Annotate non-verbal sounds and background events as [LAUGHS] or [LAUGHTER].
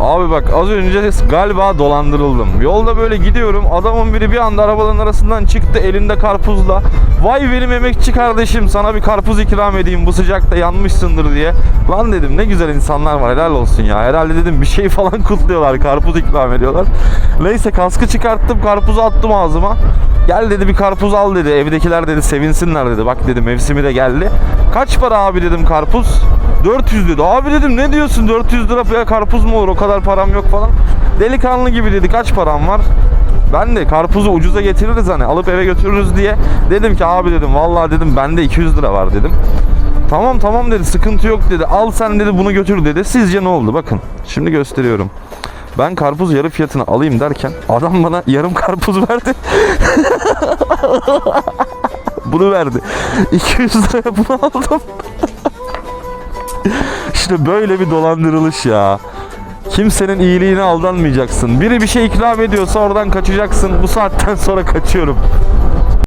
Abi bak az önce galiba dolandırıldım. Yolda böyle gidiyorum. Adamın biri bir anda arabaların arasından çıktı elinde karpuzla. Vay benim emekçi kardeşim sana bir karpuz ikram edeyim bu sıcakta yanmışsındır diye. Lan dedim ne güzel insanlar var helal olsun ya. Herhalde dedim bir şey falan [LAUGHS] kutluyorlar karpuz ikram ediyorlar. Neyse kaskı çıkarttım karpuzu attım ağzıma. Gel dedi bir karpuz al dedi. Evdekiler dedi sevinsinler dedi. Bak dedi mevsimi de geldi. Kaç para abi dedim karpuz. 400 dedi. Abi dedim ne diyorsun 400 lira karpuz mu olur o kadar param yok falan. Delikanlı gibi dedi kaç param var. Ben de karpuzu ucuza getiririz hani alıp eve götürürüz diye. Dedim ki abi dedim vallahi dedim bende 200 lira var dedim. Tamam tamam dedi sıkıntı yok dedi. Al sen dedi bunu götür dedi. Sizce ne oldu bakın. Şimdi gösteriyorum. Ben karpuz yarı fiyatına alayım derken adam bana yarım karpuz verdi. [LAUGHS] bunu verdi. 200 liraya bunu aldım. [LAUGHS] işte böyle bir dolandırılış ya. Kimsenin iyiliğine aldanmayacaksın. Biri bir şey ikram ediyorsa oradan kaçacaksın. Bu saatten sonra kaçıyorum.